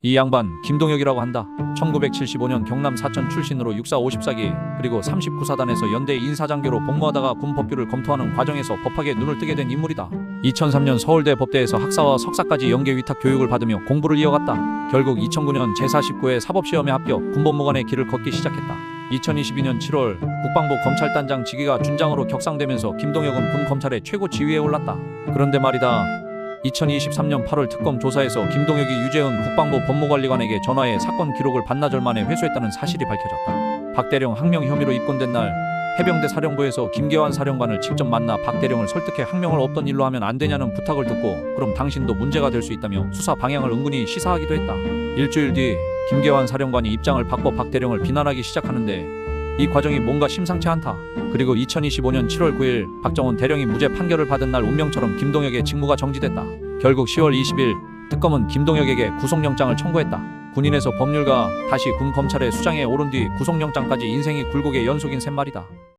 이 양반 김동혁이라고 한다. 1975년 경남 사천 출신으로 육사 54기 그리고 39사단에서 연대 인사장교로 복무하다가 군 법규를 검토하는 과정에서 법학에 눈을 뜨게 된 인물이다. 2003년 서울대 법대에서 학사와 석사까지 연계 위탁 교육을 받으며 공부를 이어갔다. 결국 2009년 제49회 사법시험에 합격, 군법무관의 길을 걷기 시작했다. 2022년 7월 국방부 검찰단장 직위가 준장으로 격상되면서 김동혁은 군 검찰의 최고 지위에 올랐다. 그런데 말이다. 2023년 8월 특검 조사에서 김동혁이 유재은 국방부 법무관리관에게 전화해 사건 기록을 반나절 만에 회수했다는 사실이 밝혀졌다. 박대령 항명 혐의로 입건된 날 해병대 사령부에서 김계환 사령관을 직접 만나 박대령을 설득해 항명을 없던 일로 하면 안 되냐는 부탁을 듣고 그럼 당신도 문제가 될 수 있다며 수사 방향을 은근히 시사하기도 했다. 일주일 뒤 김계환 사령관이 입장을 바꿔 박대령을 비난하기 시작하는데 이 과정이 뭔가 심상치 않다. 그리고 2025년 7월 9일 박정원 대령이 무죄 판결을 받은 날 운명처럼 김동혁의 직무가 정지됐다. 결국 10월 20일 특검은 김동혁에게 구속영장을 청구했다. 군인에서 법률가 다시 군 검찰의 수장에 오른 뒤 구속영장까지 인생이 굴곡의 연속인 셈 말이다.